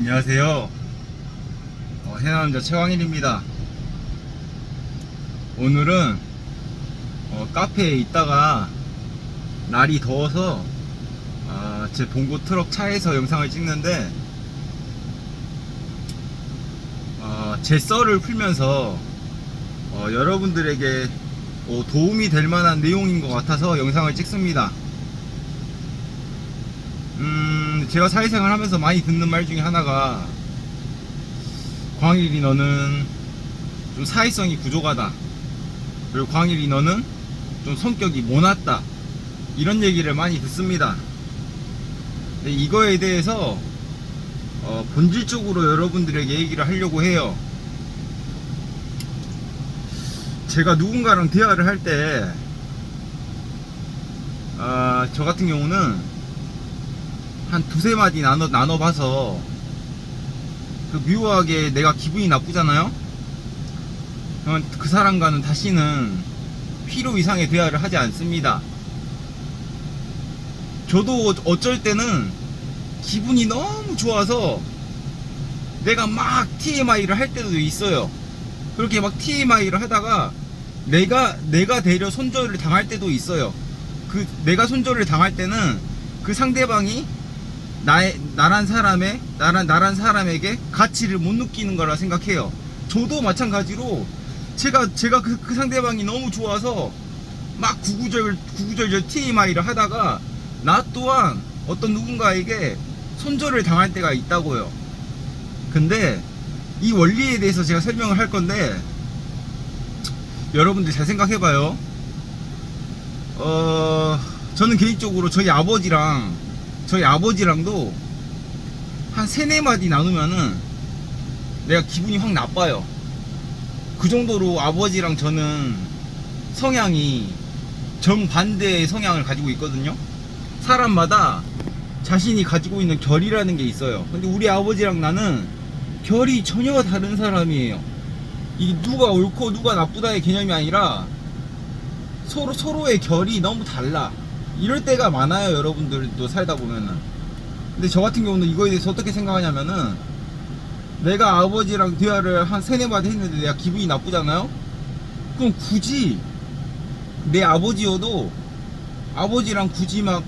안녕하세요. 어, 해남자 최광일입니다. 오늘은 어, 카페에 있다가 날이 더워서 아, 제 봉고 트럭 차에서 영상을 찍는데 어, 제 썰을 풀면서 어, 여러분들에게 어, 도움이 될 만한 내용인 것 같아서 영상을 찍습니다. 음, 제가 사회생활 하면서 많이 듣는 말 중에 하나가 광일이 너는 좀 사회성이 부족하다. 그리고 광일이 너는 좀 성격이 모났다. 이런 얘기를 많이 듣습니다. 이거에 대해서 어, 본질적으로 여러분들에게 얘기를 하려고 해요. 제가 누군가랑 대화를 할 때, 아, 저 같은 경우는 한 두세 마디 나눠, 나눠봐서 그 묘하게 내가 기분이 나쁘잖아요? 그러면 그 사람과는 다시는 필요 이상의 대화를 하지 않습니다. 저도 어쩔 때는 기분이 너무 좋아서 내가 막 TMI를 할 때도 있어요. 그렇게 막 TMI를 하다가 내가 내가 되려 손절을 당할 때도 있어요. 그 내가 손절을 당할 때는 그 상대방이 나의 나란 사람의 나란 나란 사람에게 가치를 못 느끼는 거라 생각해요. 저도 마찬가지로 제가 제가 그, 그 상대방이 너무 좋아서 막 구구절 구구절절 TMI를 하다가 나 또한 어떤 누군가에게 손절을 당할 때가 있다고요. 근데 이 원리에 대해서 제가 설명을 할 건데 여러분들 잘 생각해봐요. 어 저는 개인적으로 저희 아버지랑 저희 아버지랑도 한 세네 마디 나누면은 내가 기분이 확 나빠요. 그 정도로 아버지랑 저는 성향이 정반대의 성향을 가지고 있거든요. 사람마다 자신이 가지고 있는 결이라는 게 있어요. 근데 우리 아버지랑 나는 결이 전혀 다른 사람이에요. 이게 누가 옳고 누가 나쁘다의 개념이 아니라 서로 서로의 결이 너무 달라. 이럴 때가 많아요, 여러분들도 살다 보면은. 근데 저 같은 경우는 이거에 대해서 어떻게 생각하냐면은 내가 아버지랑 대화를 한 세네 마디 했는데 내가 기분이 나쁘잖아요? 그럼 굳이 내 아버지여도 아버지랑 굳이 막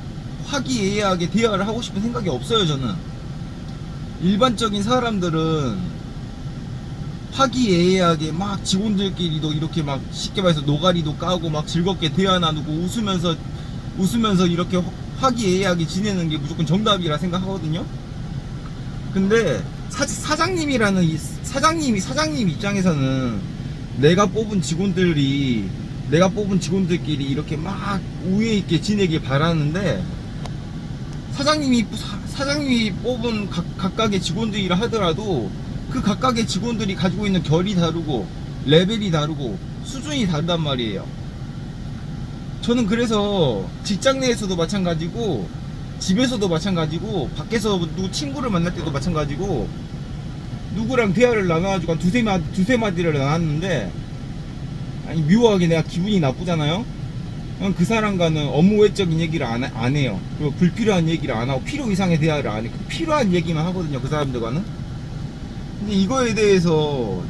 화기애애하게 대화를 하고 싶은 생각이 없어요, 저는. 일반적인 사람들은 화기애애하게 막 직원들끼리도 이렇게 막 쉽게 말해서 노가리도 까고 막 즐겁게 대화 나누고 웃으면서 웃으면서 이렇게 화- 화기애애하게 지내는 게 무조건 정답이라 생각하거든요. 근데 사, 사장님이라는 이 사장님이 사장님 입장에서는 내가 뽑은 직원들이 내가 뽑은 직원들끼리 이렇게 막 우애 있게 지내길 바라는데 사장님이 사- 사장님이 뽑은 각, 각각의 직원들이라 하더라도 그 각각의 직원들이 가지고 있는 결이 다르고 레벨이 다르고 수준이 다르단 말이에요. 저는 그래서 직장 내에서도 마찬가지고 집에서도 마찬가지고 밖에서 누구 친구를 만날 때도 마찬가지고 누구랑 대화를 나눠가지고 한 두세 마디 두세 마디를 나눴는데 아니 묘하게 내가 기분이 나쁘잖아요. 그 사람과는 업무 외적인 얘기를 안, 하- 안 해요. 그리고 불필요한 얘기를 안 하고 필요 이상의 대화를 안 해. 그 필요한 얘기만 하거든요. 그 사람들과는. 근데 이거에 대해서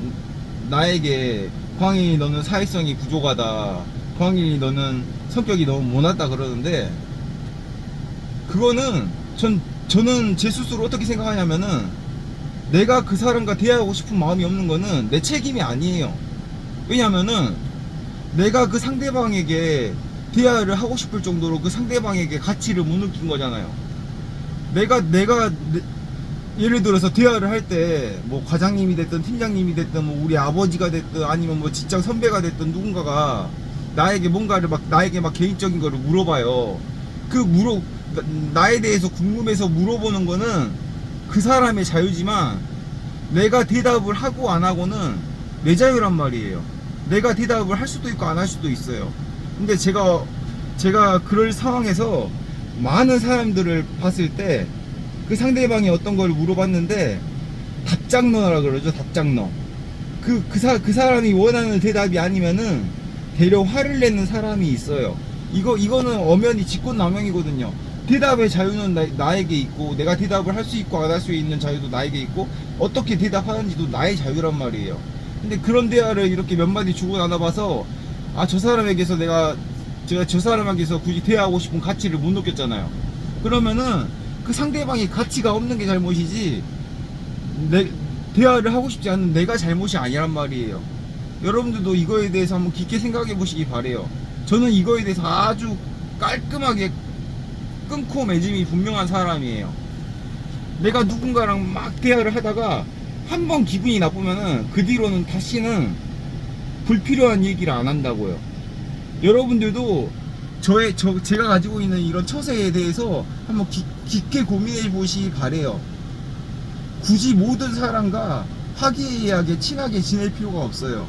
나에게 광인이 너는 사회성이 부족하다. 광인이 너는 성격이 너무 모났다 그러는데 그거는 전 저는 제 스스로 어떻게 생각하냐면은 내가 그 사람과 대화하고 싶은 마음이 없는 거는 내 책임이 아니에요. 왜냐면은 내가 그 상대방에게 대화를 하고 싶을 정도로 그 상대방에게 가치를 못 느낀 거잖아요. 내가 내가 내- 예를 들어서 대화를 할 때 뭐 과장님이 됐든 팀장님이 됐든 뭐 우리 아버지가 됐든 아니면 뭐 직장 선배가 됐든 누군가가 나에게 뭔가를 막 나에게 막 개인적인 거를 물어봐요. 그 물어 나- 나에 대해서 궁금해서 물어보는 거는 그 사람의 자유지만 내가 대답을 하고 안 하고는 내 자유란 말이에요. 내가 대답을 할 수도 있고 안 할 수도 있어요. 근데 제가 제가 그럴 상황에서 많은 사람들을 봤을 때 그 상대방이 어떤 걸 물어봤는데 답장너라 그러죠. 답장너. 그, 그, 사, 그 사람이 원하는 대답이 아니면은 되려 화를 내는 사람이 있어요. 이거, 이거는 엄연히 직권남용이거든요. 대답의 자유는 나, 에게 있고 내가 대답을 할 수 있고 안 할 수 있는 자유도 나에게 있고 어떻게 대답하는지도 나의 자유란 말이에요. 근데 그런 대화를 이렇게 몇 마디 주고 나눠봐서 아 저 사람에게서 내가 제가 저 사람에게서 굳이 대화하고 싶은 가치를 못 느꼈잖아요. 그러면은 그 상대방이 가치가 없는 게 잘못이지 내 대화를 하고 싶지 않은 내가 잘못이 아니란 말이에요. 여러분들도 이거에 대해서 한번 깊게 생각해 보시기 바래요. 저는 이거에 대해서 아주 깔끔하게 끊고 맺음이 분명한 사람이에요. 내가 누군가랑 막 대화를 하다가 한 번 기분이 나쁘면은 그 뒤로는 다시는 불필요한 얘기를 안 한다고요. 여러분들도 저의 저 제가 가지고 있는 이런 처세에 대해서 한번 기- 깊게 고민해 보시기 바래요. 굳이 모든 사람과 화기애애하게 친하게 지낼 필요가 없어요.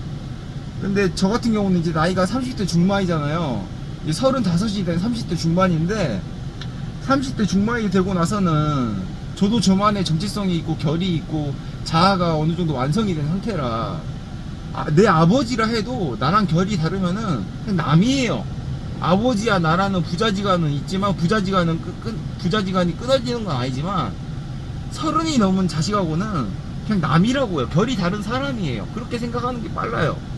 근데 저 같은 경우는 이제 나이가 30대 중반이잖아요. 이제 35이 된 30대 중반인데 30대 중반이 되고 나서는 저도 저만의 정체성이 있고 결이 있고 자아가 어느 정도 완성이 된 상태라 아, 내 아버지라 해도 나랑 결이 다르면은 그냥 남이에요. 아버지야 나라는 부자지간은 있지만 부자지간은 끄, 끄, 부자지간이 끊어지는 건 아니지만 서른이 넘은 자식하고는 그냥 남이라고요. 결이 다른 사람이에요. 그렇게 생각하는 게 빨라요.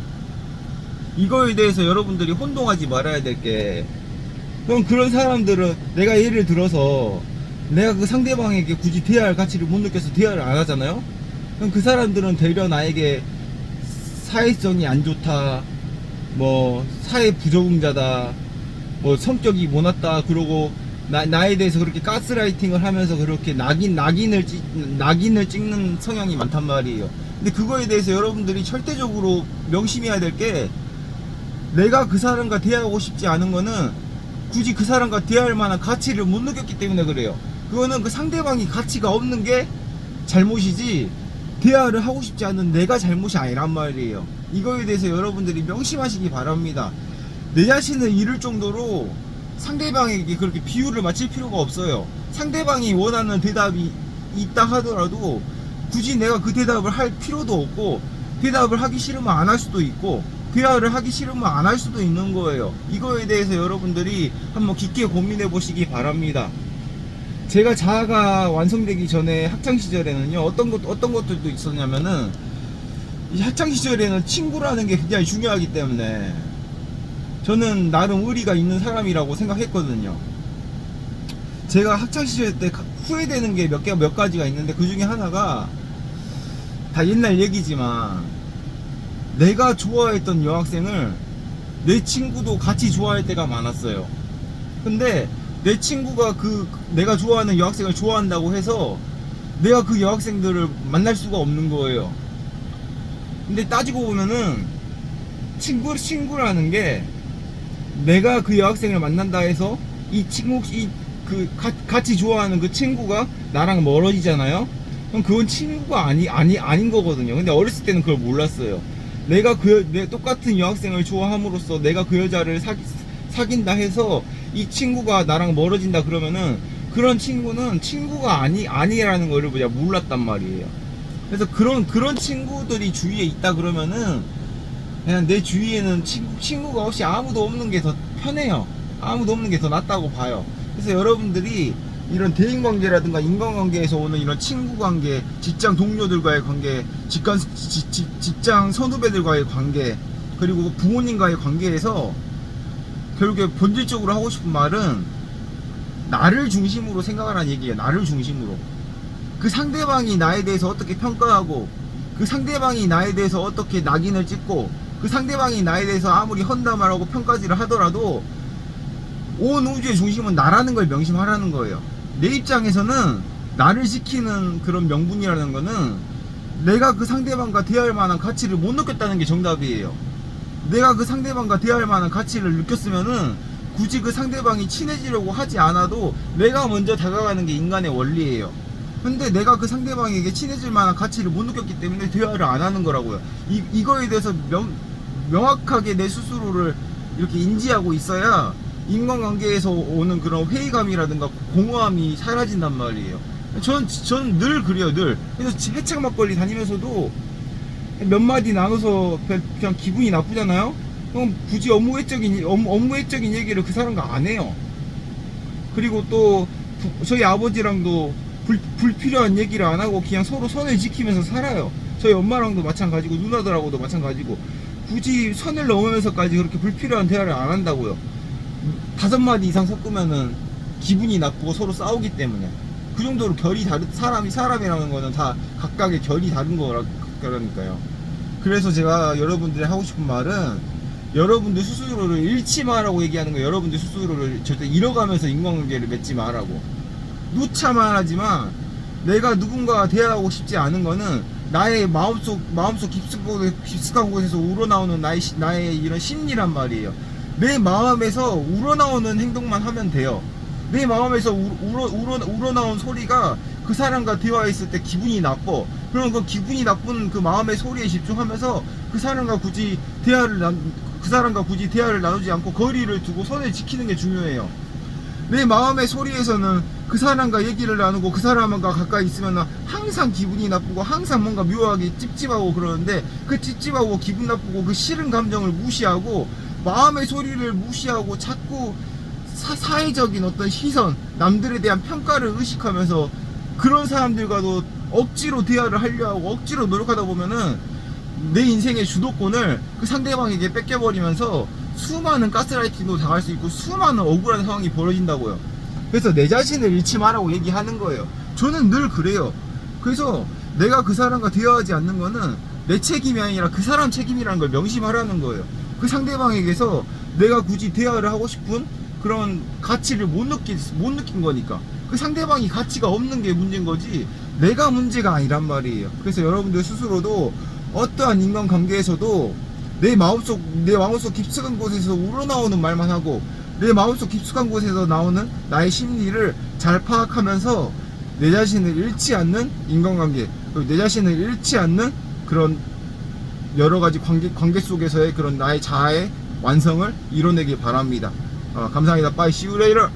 이거에 대해서 여러분들이 혼동하지 말아야 될 게 그럼 그런 사람들은 내가 예를 들어서 내가 그 상대방에게 굳이 대화할 가치를 못 느껴서 대화를 안 하잖아요. 그럼 그 사람들은 되려 나에게 사회성이 안 좋다, 뭐 사회 부적응자다, 뭐 성격이 모났다 그러고 나, 나에 대해서 그렇게 가스라이팅을 하면서 그렇게 낙인 낙인을 찍 낙인을 찍는 성향이 많단 말이에요. 근데 그거에 대해서 여러분들이 절대적으로 명심해야 될 게 내가 그 사람과 대화하고 싶지 않은 거는 굳이 그 사람과 대화할 만한 가치를 못 느꼈기 때문에 그래요. 그거는 그 상대방이 가치가 없는 게 잘못이지 대화를 하고 싶지 않은 내가 잘못이 아니란 말이에요. 이거에 대해서 여러분들이 명심하시기 바랍니다. 내 자신을 잃을 정도로 상대방에게 그렇게 비유를 맞출 필요가 없어요. 상대방이 원하는 대답이 있다 하더라도 굳이 내가 그 대답을 할 필요도 없고 대답을 하기 싫으면 안 할 수도 있고 대화를 하기 싫으면 안 할 수도 있는 거예요. 이거에 대해서 여러분들이 한번 깊게 고민해 보시기 바랍니다. 제가 자아가 완성되기 전에 학창 시절에는요 어떤 것 어떤 것들도 있었냐면은 이 학창 시절에는 친구라는 게 굉장히 중요하기 때문에 저는 나름 의리가 있는 사람이라고 생각했거든요. 제가 학창 시절 때 가- 후회되는 게 몇 개 몇 가지가 있는데 그 중에 하나가 다 옛날 얘기지만 내가 좋아했던 여학생을 내 친구도 같이 좋아할 때가 많았어요. 근데 내 친구가 그 내가 좋아하는 여학생을 좋아한다고 해서 내가 그 여학생들을 만날 수가 없는 거예요. 근데 따지고 보면은 친구 친구라는 게 내가 그 여학생을 만난다 해서 이 친구 이그 같이 좋아하는 그 친구가 나랑 멀어지잖아요. 그럼 그건 친구가 아니 아니 아닌 거거든요. 근데 어렸을 때는 그걸 몰랐어요. 내가 그 여- 내 똑같은 여학생을 좋아함으로써 내가 그 여자를 사기, 사귄다 해서 이 친구가 나랑 멀어진다 그러면은 그런 친구는 친구가 아니 아니라는 거를 그냥 몰랐단 말이에요. 그래서 그런 그런 친구들이 주위에 있다 그러면은 그냥 내 주위에는 친구, 친구가 없이 아무도 없는 게 더 편해요. 아무도 없는 게 더 낫다고 봐요. 그래서 여러분들이 이런 대인 관계라든가 인간관계에서 오는 이런 친구 관계, 직장 동료들과의 관계, 직관, 지- 지- 직장 선후배들과의 관계, 그리고 부모님과의 관계에서 결국에 본질적으로 하고 싶은 말은 나를 중심으로 생각하라는 얘기예요. 나를 중심으로. 그 상대방이 나에 대해서 어떻게 평가하고 그 상대방이 나에 대해서 어떻게 낙인을 찍고 그 상대방이 나에 대해서 아무리 험담하라고 평가질을 하더라도 온 우주의 중심은 나라는 걸 명심하라는 거예요. 내 입장에서는 나를 지키는 그런 명분이라는 거는 내가 그 상대방과 대화할 만한 가치를 못 느꼈다는 게 정답이에요. 내가 그 상대방과 대화할 만한 가치를 느꼈으면은 굳이 그 상대방이 친해지려고 하지 않아도 내가 먼저 다가가는 게 인간의 원리예요. 근데 내가 그 상대방에게 친해질 만한 가치를 못 느꼈기 때문에 대화를 안 하는 거라고요. 이, 이거에 대해서 명, 명확하게 내 스스로를 이렇게 인지하고 있어야 인간관계에서 오는 그런 회의감이라든가 공허함이 사라진단 말이에요. 전, 전 늘 그래요, 늘. 그래서 해창 막걸리 다니면서도 몇 마디 나눠서 그냥, 기분이 나쁘잖아요? 그럼 굳이 업무 외적인, 업무, 외적인 얘기를 그 사람과 안 해요. 그리고 또 부- 저희 아버지랑도 불, 불필요한 얘기를 안 하고 그냥 서로 선을 지키면서 살아요. 저희 엄마랑도 마찬가지고 누나들하고도 마찬가지고 굳이 선을 넘으면서까지 그렇게 불필요한 대화를 안 한다고요. 다섯 마디 이상 섞으면은 기분이 나쁘고 서로 싸우기 때문에 그 정도로 결이 다른 사람이 사람이라는 거는 다 각각의 결이 다른 거라 그러니까요. 그래서 제가 여러분들이 하고 싶은 말은 여러분들 스스로를 잃지 마라고 얘기하는 거 여러분들 스스로를 절대 잃어가면서 인간관계를 맺지 마라고 누차만 하지만 내가 누군가와 대화하고 싶지 않은 거는 나의 마음속 마음속 깊숙한 곳에, 깊숙한 곳에서 우러나오는 나의 시- 나의 이런 심리란 말이에요. 내 마음에서 우러나오는 행동만 하면 돼요. 내 마음에서 우, 우러, 우러, 우러나온 소리가 그 사람과 대화했을 때 기분이 나빠. 그럼 그 기분이 나쁜 그 마음의 소리에 집중하면서 그 사람과 굳이 대화를 난, 그 사람과 굳이 대화를 나누지 않고 거리를 두고 선을 지키는 게 중요해요. 내 마음의 소리에서는 그 사람과 얘기를 나누고 그 사람과 가까이 있으면 항상 기분이 나쁘고 항상 뭔가 묘하게 찝찝하고 그러는데 그 찝찝하고 기분 나쁘고 그 싫은 감정을 무시하고 마음의 소리를 무시하고 자꾸 사, 사회적인 어떤 시선, 남들에 대한 평가를 의식하면서 그런 사람들과도 억지로 대화를 하려 하고 억지로 노력하다 보면은 내 인생의 주도권을 그 상대방에게 뺏겨버리면서 수많은 가스라이팅도 당할 수 있고 수많은 억울한 상황이 벌어진다고요. 그래서 내 자신을 잃지 마라고 얘기하는 거예요. 저는 늘 그래요. 그래서 내가 그 사람과 대화하지 않는 거는 내 책임이 아니라 그 사람 책임이라는 걸 명심하라는 거예요. 그 상대방에게서 내가 굳이 대화를 하고 싶은 그런 가치를 못 느낀, 못 느낀 거니까. 그 상대방이 가치가 없는 게 문제인 거지, 내가 문제가 아니란 말이에요. 그래서 여러분들 스스로도 어떠한 인간 관계에서도 내 마음속, 내 마음속 깊숙한 곳에서 우러나오는 말만 하고, 내 마음속 깊숙한 곳에서 나오는 나의 심리를 잘 파악하면서 내 자신을 잃지 않는 인간관계, 그리고 내 자신을 잃지 않는 그런 여러 가지 관계, 관계 속에서의 그런 나의 자아의 완성을 이뤄내길 바랍니다. 어, 감사합니다. You later.